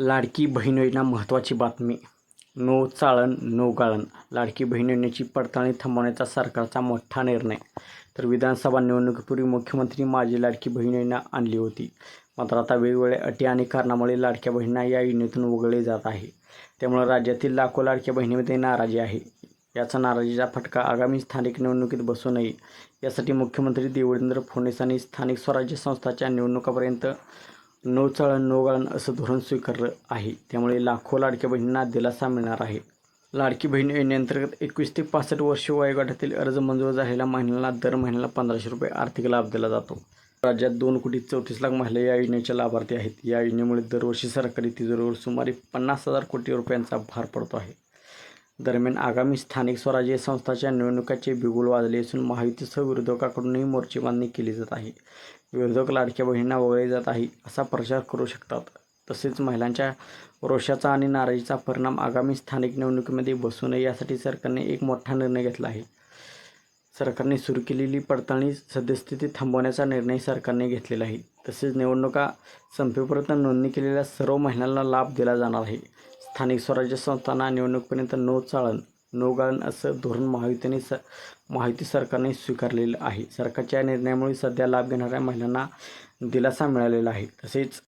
लाडकी बहीण योजना महत्त्वाची बातमी. नो चाळण नो गाळण. लाडकी बहीण योजनेची पडताळणी थांबवण्याचा सरकारचा मोठा निर्णय. तर विधानसभा निवडणुकीपूर्वी मुख्यमंत्री माझी लाडकी बहीण योजना आणली होती. मात्र आता वेगवेगळ्या अटी आणि कारणामुळे लाडक्या बहिणींना या योजनेतून वगळले जात आहे. त्यामुळे राज्यातील लाखो लाडक्या बहिणीमध्ये नाराजी आहे. याचा नाराजीचा फटका आगामी स्थानिक निवडणुकीत बसू नये. यासाठी मुख्यमंत्री देवेंद्र फडणवीस यांनी स्थानिक स्वराज्य संस्थांच्या निवडणुकापर्यंत नो नोगाळण गाळण असं धोरण स्वीकारलं आहे. त्यामुळे लाखो लाडक्या बहिणींना दिलासा मिळणार आहे. लाडकी बहीण योजनेअंतर्गत एकवीस ते पासष्ट वर्ष वयोगटातील अर्ज मंजूर झालेल्या महिलांना दर महिन्याला पंधराशे रुपये आर्थिक लाभ दिला जातो. राज्यात दोन कोटी चौतीस लाख महिला या योजनेच्या लाभार्थी आहेत. या योजनेमुळे दरवर्षी सरकारी तिजोरीवर सुमारे पन्नास हजार कोटी रुपयांचा भार पडतो आहे. दरम्यान आगामी स्थानिक स्वराज्य संस्थांच्या निवडणुकाचे बिगुल वाजले असून महायुतीसह विरोधकाकडूनही मोर्चे बांधणी केली जात आहे. विरोधक लाडक्या बहिणींना वगळले जात आहे असा प्रचार करू शकतात. तसेच महिलांच्या रोषाचा आणि नाराजीचा परिणाम आगामी स्थानिक निवडणुकीमध्ये बसू नये यासाठी सरकारने एक मोठा निर्णय घेतला आहे. सरकारने सुरू केलेली पडताळणी सद्यस्थिती थांबवण्याचा निर्णय सरकारने घेतलेला आहे. तसेच निवडणुका संपेपर्यंत नोंदणी केलेल्या सर्व महिलांना लाभ दिला जाणार आहे. स्थानिक स्वराज्य संस्थांना निवडणुकीपर्यंत नो चाळण नो गाळण असं धोरण महायुतीने स महायुती सरकारने स्वीकारलेलं आहे. सरकारच्या या निर्णयामुळे सध्या लाभ घेणाऱ्या महिलांना दिलासा मिळालेला आहे. तसेच